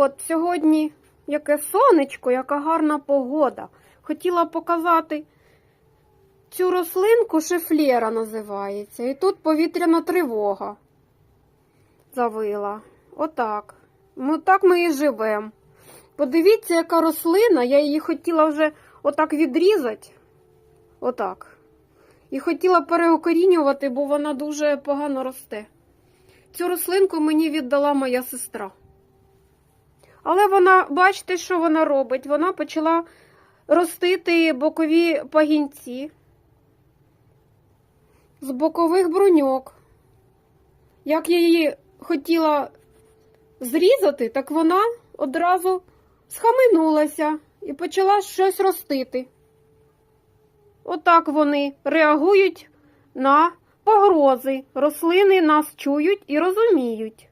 от сьогодні яке сонечко, яка гарна погода. Хотіла показати цю рослинку шефлєра називається. І тут повітряна тривога завила. Отак. Ну так ми і живемо. Подивіться, яка рослина, я її хотіла вже отак відрізати. Отак. І хотіла переукорінювати, бо вона дуже погано росте. Цю рослинку мені віддала моя сестра. Але вона, бачите, що вона робить? Вона почала ростити бокові пагінці з бокових бруньок. Як я її хотіла зрізати, так вона одразу схаменулася і почала щось ростити. Отак вони реагують на погрози. Рослини нас чують і розуміють.